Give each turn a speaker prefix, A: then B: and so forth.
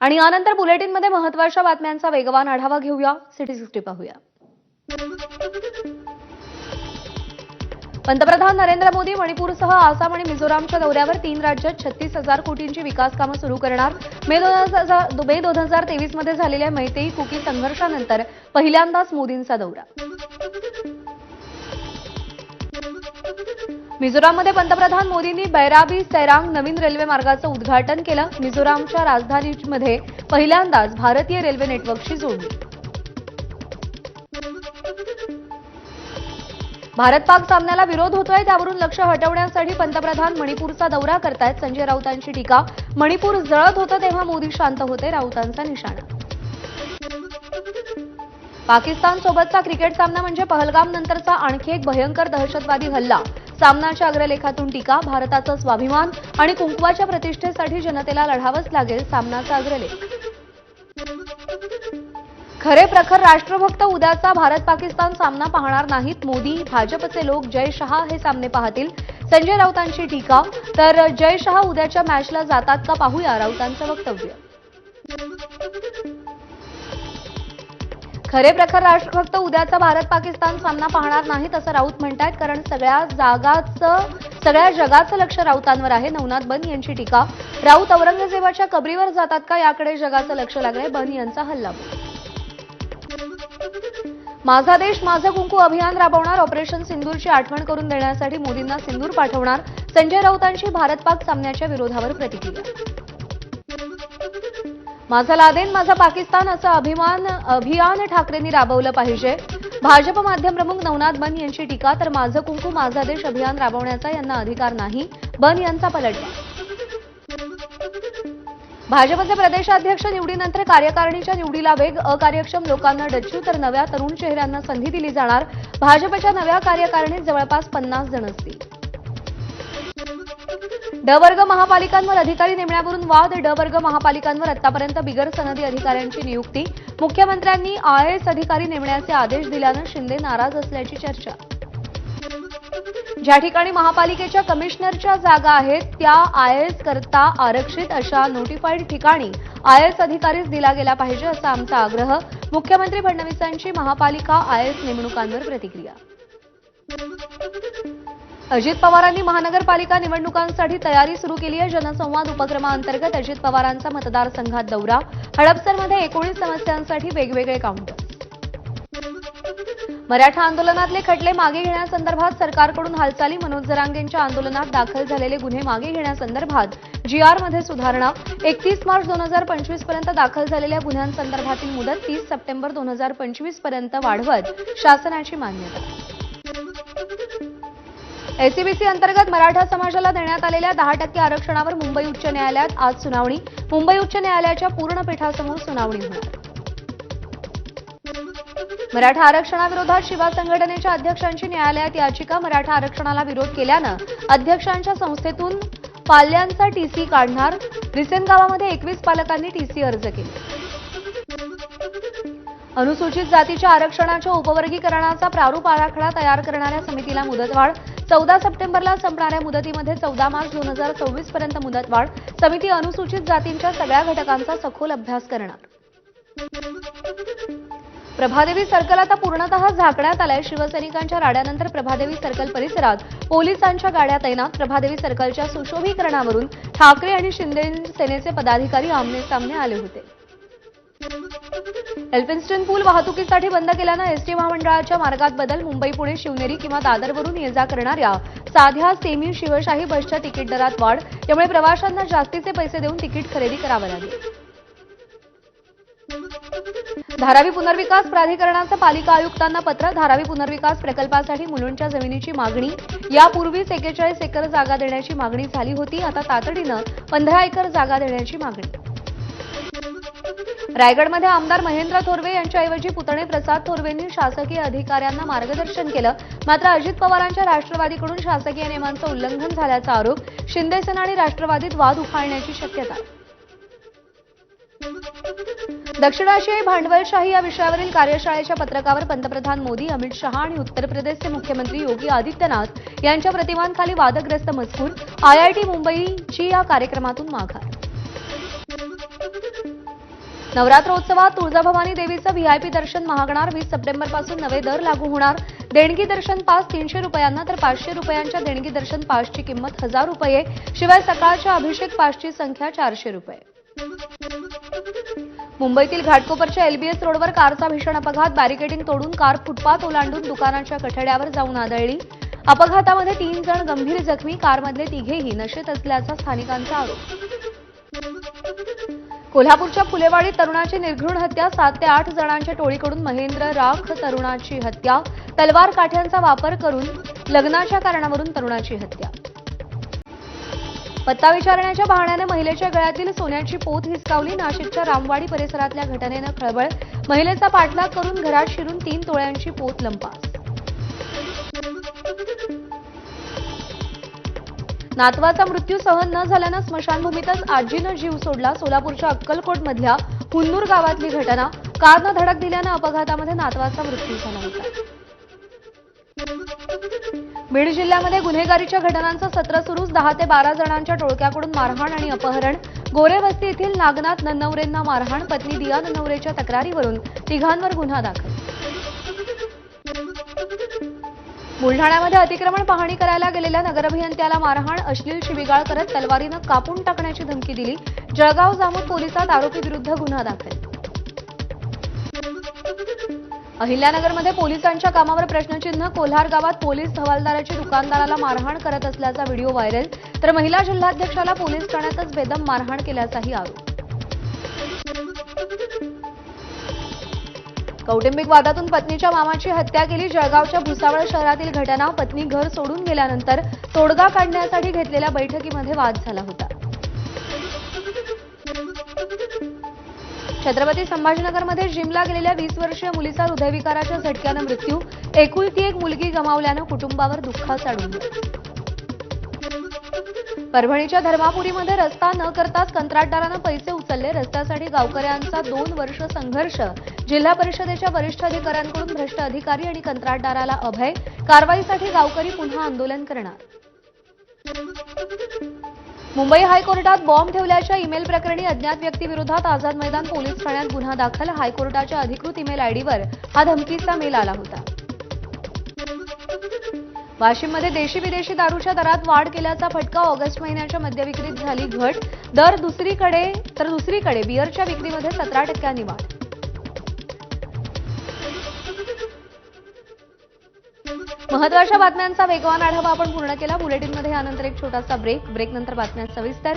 A: आणि यानंतर बुलेटिनमध्ये महत्त्वाच्या बातम्यांचा वेगवान आढावा घेऊया. सिटी सिक्स्टी पाहूया. पंतप्रधान नरेंद्र मोदी मणिपूरसह आसाम आणि मिझोरामच्या दौऱ्यावर तीन राज्यात छत्तीस हजार कोटींची विकास कामं सुरू करणार. मे दोन हजार मे दोन हजार तेवीसमध्ये झालेल्या मैतेई कुकी संघर्षानंतर पहिल्यांदाच मोदींचा दौरा. मिझोराममध्ये पंतप्रधान मोदींनी बैराबी सैरांग नवीन रेल्वे मार्गाचं उद्घाटन केलं. मिझोरामच्या राजधानीमध्ये पहिल्यांदाच भारतीय रेल्वे नेटवर्कशी जोडली भारत पाक सामन्याला विरोध होतोय त्यावरून लक्ष हटवण्यासाठी पंतप्रधान मणिपूरचा दौरा करतायत. संजय राऊतांची टीका. मणिपूर जळत होतं तेव्हा मोदी शांत होते राऊतांचा निशाणा. पाकिस्तान सोबतचा क्रिकेट सामना म्हणजे पहलगाम नंतरचा आणखी एक भयंकर दहशतवादी हल्ला. सामनाच्या अग्रलेखातून टीका भारताचा स्वाभिमान आणि कुंकवाच्या प्रतिष्ठेसाठी जनतेला लढावंच लागेल सामनाचा अग्रलेख. खरे प्रखर राष्ट्रभक्त उद्याचा भारत पाकिस्तान सामना पाहणार नाहीत मोदी. भाजपचे लोक जय शहा हे सामने पाहतील. संजय राऊतांची टीका. तर जय शहा उद्याच्या मॅचला जातात का पाहूया राऊतांचं वक्तव्य. खरे प्रखर राष्ट्रभक्त उद्याचा भारत पाकिस्तान सामना पाहणार नाहीत असं राऊत म्हणतायत कारण सगळ्या जागाचं सगळ्या जगाचं लक्ष राऊतांवर आहे. नवनाथ बन यांची टीका. राऊत औरंगजेबाच्या कबरीवर जातात का? याकडे जगाचं लक्ष लागलंय. बन यांचा हल्ला. माझा देश माझं कुंकू अभियान राबवणार. ऑपरेशन सिंदूरची आठवण करून देण्यासाठी मोदींना सिंदूर पाठवणार. संजय राऊतांची भारत पाक सामन्याच्या विरोधावर प्रतिक्रिया. माझा लादेन माझा पाकिस्तान असं अभिमान अभियान ठाकरेंनी राबवलं पाहिजे. भाजप माध्यम प्रमुख नवनाथ बन यांची टीका तर माझं कुंकू माझा देश अभियान राबवण्याचा यांना अधिकार नाही. बन यांचा पलटवार भाजपचे प्रदेशाध्यक्ष निवडीनंतर कार्यकारिणीच्या निवडीला वेग अकार्यक्षम लोकांना डच्चू तर नव्या तरुण चेहऱ्यांना संधी दिली जाणार. भाजपच्या नव्या कार्यकारिणीत जवळपास पन्नास जण असतील. ड वर्ग महापालिकांवर अधिकारी नेमण्यावरून वाद. ड वर्ग महापालिकांवर आतापर्यंत बिगर सनदी अधिकाऱ्यांची नियुक्ती. मुख्यमंत्र्यांनी आयएएस अधिकारी नेमण्याचे आदेश दिल्यानं शिंदे नाराज असल्याची चर्चा. ज्या ठिकाणी महापालिकेच्या कमिशनरच्या जागा आहेत त्या आयएएस करता आरक्षित अशा नोटिफाईड ठिकाणी आयएएस अधिकारीच दिला गेला पाहिजे असा आमचा आग्रह. मुख्यमंत्री फडणवीसांची महापालिका आयएएस नेमणुकांवर प्रतिक्रिया. अजित पवारांनी महानगरपालिका निवडणुकांसाठी तयारी सुरू केली आहे. जनसंवाद उपक्रमाअंतर्गत अजित पवारांचा मतदारसंघात दौरा. हडपसरमध्ये एकोणीस समस्यांसाठी वेगवेगळे काउंटर मराठा आंदोलनातले खटले मागे घेण्यासंदर्भात सरकारकडून हालचाली. मनोज जरांगेंच्या आंदोलनात दाखल झालेले गुन्हे मागे घेण्यासंदर्भात जीआरमध्ये सुधारणा. एकतीस मार्च दोन हजार पंचवीसपर्यंत दाखल झालेल्या गुन्ह्यांसंदर्भातील मुदत तीस सप्टेंबर दोन हजार पंचवीसपर्यंत वाढवत शासनाची मान्यता. एसईबीसी अंतर्गत मराठा समाजाला देण्यात आलेल्या दहा टक्के आरक्षणावर मुंबई उच्च न्यायालयात आज सुनावणी. मुंबई उच्च न्यायालयाच्या पूर्णपीठासमोर सुनावणी होणार. मराठा आरक्षणाविरोधात शिवा संघटनेच्या अध्यक्षांची न्यायालयात याचिका मराठा आरक्षणाला विरोध केल्यानं अध्यक्षांच्या संस्थेतून पाल्यांचा टीसी काढणार. रिसेन गावामध्ये एकवीस पालकांनी टीसी अर्ज केले. अनुसूचित जातीच्या आरक्षणाच्या उपवर्गीकरणाचा प्रारूप आराखडा तयार करणाऱ्या समितीला मुदतवाढ. चौदा सप्टेंबरला संपणाऱ्या मुदतीमध्ये चौदा मार्च दोन हजार चोवीसपर्यंत मुदतवाढ समिती अनुसूचित जातींच्या सगळ्या घटकांचा सखोल अभ्यास करणार. प्रभादेवी सर्कल आता पूर्णतः झाकण्यात आलाय. शिवसैनिकांच्या राड्यानंतर प्रभादेवी सर्कल परिसरात पोलिसांच्या गाड्या तैनात. प्रभादेवी सर्कलच्या सुशोभीकरणावरून ठाकरे आणि शिंदे सेनेचे पदाधिकारी आमने सामने आले होते. एल्फिन्स्टन पूल वाहतुकीसाठी बंद केल्यानं एसटी महामंडळाच्या मार्गात बदल मुंबई पुणे शिवनेरी किंवा दादरवरून ये जा करणाऱ्या साध्या सेमी शिवशाही बसच्या तिकीट दरात वाढ त्यामुळे प्रवाशांना जास्तीचे पैसे देऊन तिकीट खरेदी करावं लागेल. धारावी पुनर्विकास प्राधिकरणाचं पालिका आयुक्तांना पत्र धारावी पुनर्विकास प्रकल्पासाठी मुलुंडच्या जमिनीची मागणी यापूर्वीच एकेचाळीस एकर जागा देण्याची मागणी झाली होती आता तातडीनं पंधरा एकर जागा देण्याची मागणी. रायगडमध्ये आमदार महेंद्र थोरवे यांच्याऐवजी पुतणे प्रसाद थोरवेंनी शासकीय अधिकाऱ्यांना मार्गदर्शन केलं. मात्र अजित पवारांच्या राष्ट्रवादीकडून शासकीय नियमांचं उल्लंघन झाल्याचा आरोप शिंदेसेना आणि राष्ट्रवादीत वाद उफाळण्याची शक्यता. दक्षिण आशियाई भांडवलशाही या विषयावरील कार्यशाळेच्या पत्रकावर पंतप्रधान मोदी अमित शहा आणि उत्तर प्रदेशचे मुख्यमंत्री योगी आदित्यनाथ यांच्या प्रतिमांखाली वादग्रस्त मजकूर आयआयटी मुंबईची या कार्यक्रमातून माघार. नवरात्रोत्सवात तुळजाभवानी देवीचं व्हीआयपी दर्शन महागणार. वीस सप्टेंबरपासून नवे दर लागू होणार. देणगी दर्शन पास तीनशे रुपयांना तर पाचशे रुपयांच्या देणगी दर्शन पासची किंमत हजार रुपये. शिवाय सकाळच्या अभिषेक पासची संख्या चारशे रुपये. मुंबईतील घाटकोपरच्या एलबीएस रोडवर कारचा भीषण अपघात. बॅरिकेडिंग तोडून कार फुटपाथ ओलांडून दुकानाच्या कठड्यावर जाऊन आदळली. अपघातामध्ये तीन जण गंभीर जखमी. कारमधले तिघेही नशेत असल्याचा स्थानिकांचा आरोप. कोल्हापूरच्या फुलेवाडी तरुणाची निर्घृण हत्या सात ते आठ जणांच्या टोळीकडून महेंद्र राख तरुणाची हत्या तलवार काठ्यांचा वापर करून लग्नाच्या कारणावरून तरुणाची हत्या. पत्ता विचारण्याच्या बहाण्याने महिलेच्या गळ्यातील सोन्याची पोत हिसकावली नाशिकच्या रामवाडी परिसरातल्या घटनेनं खळबळ महिलेचा पाठलाग करून घरात शिरून तीन तोळ्यांची पोत लंपास. नातवाचा मृत्यू सहन न झाल्यानं स्मशानभूमीतच आजीनं जीव सोडला. सोलापूरच्या अक्कलकोटमधल्या हुन्नूर गावातली घटना कारनं धडक दिल्यानं अपघातामध्ये नातवाचा मृत्यू झाला होता. बीड जिल्ह्यामध्ये गुन्हेगारीच्या घटनांचं सत्र सुरूच दहा ते बारा जणांच्या टोळक्याकडून मारहाण आणि अपहरण. गोरेवस्ती येथील नागनाथ नन्नवरेंना मारहाण पत्नी दिया नन्नवरेच्या तक्रारीवरून तिघांवर गुन्हा दाखल. बुलढाण्यामध्ये अतिक्रमण पाहणी करायला गेलेल्या नगरअभियंत्याला मारहाण अश्लील शिबिगाळ करत तलवारीनं कापून टाकण्याची धमकी दिली. जळगाव जामोद पोलिसात आरोपीविरुद्ध गुन्हा दाखल. अहिल्यानगरमध्ये पोलिसांच्या कामावर प्रश्नचिन्ह कोल्हार गावात पोलीस हवालदाराची दुकानदाराला मारहाण करत असल्याचा व्हिडिओ व्हायरल तर महिला जिल्हाध्यक्षाला पोलीस ठाण्यातच बेदम मारहाण केल्याचाही आरोप. कौटुंबिक वादातून पत्नीच्या मामाची हत्या केली. जळगावच्या भुसावळ शहरातील घटना पत्नी घर सोडून गेल्यानंतर तोडगा काढण्यासाठी घेतलेल्या बैठकीमध्ये वाद झाला होता. छत्रपती संभाजीनगरमध्ये जिमला गेलेल्या वीस वर्षीय मुलीचा हृदयविकाराच्या झटक्यानं मृत्यू. एकुलती एक मुलगी गमावल्यानं कुटुंबावर दुःख डोंगर परभणीच्या धर्मापुरीमध्ये रस्ता न करताच कंत्राटदारानं पैसे उचलले. रस्त्यासाठी गावकऱ्यांचा दोन वर्ष संघर्ष. जिल्हा परिषदेच्या वरिष्ठ अधिकाऱ्यांकडून भ्रष्ट अधिकारी आणि कंत्राटदाराला अभय. कारवाईसाठी गावकरी पुन्हा आंदोलन करणार. मुंबई हायकोर्टात बॉम्ब ठेवल्याच्या ईमेल प्रकरणी अज्ञात व्यक्तीविरोधात आझाद मैदान पोलीस ठाण्यात गुन्हा दाखल. हायकोर्टाच्या अधिकृत ईमेल आयडीवर हा धमकीचा मेल आला होता. वाशिममध्ये देशी विदेशी दारूच्या दरात वाढ केल्याचा फटका ऑगस्ट महिन्याच्या मद्यविक्रीत झाली घट. दर दुसरीकडे तर दुसरीकडे बिअरच्या विक्रीमध्ये सतरा टक्क्यांनी वाढ. महत्त्वाच्या बातम्यांचा वेगवान आढावा आपण पूर्ण केला. बुलेटिनमध्ये यानंतर एक छोटासा ब्रेक ब्रेकनंतर बातम्या सविस्तर.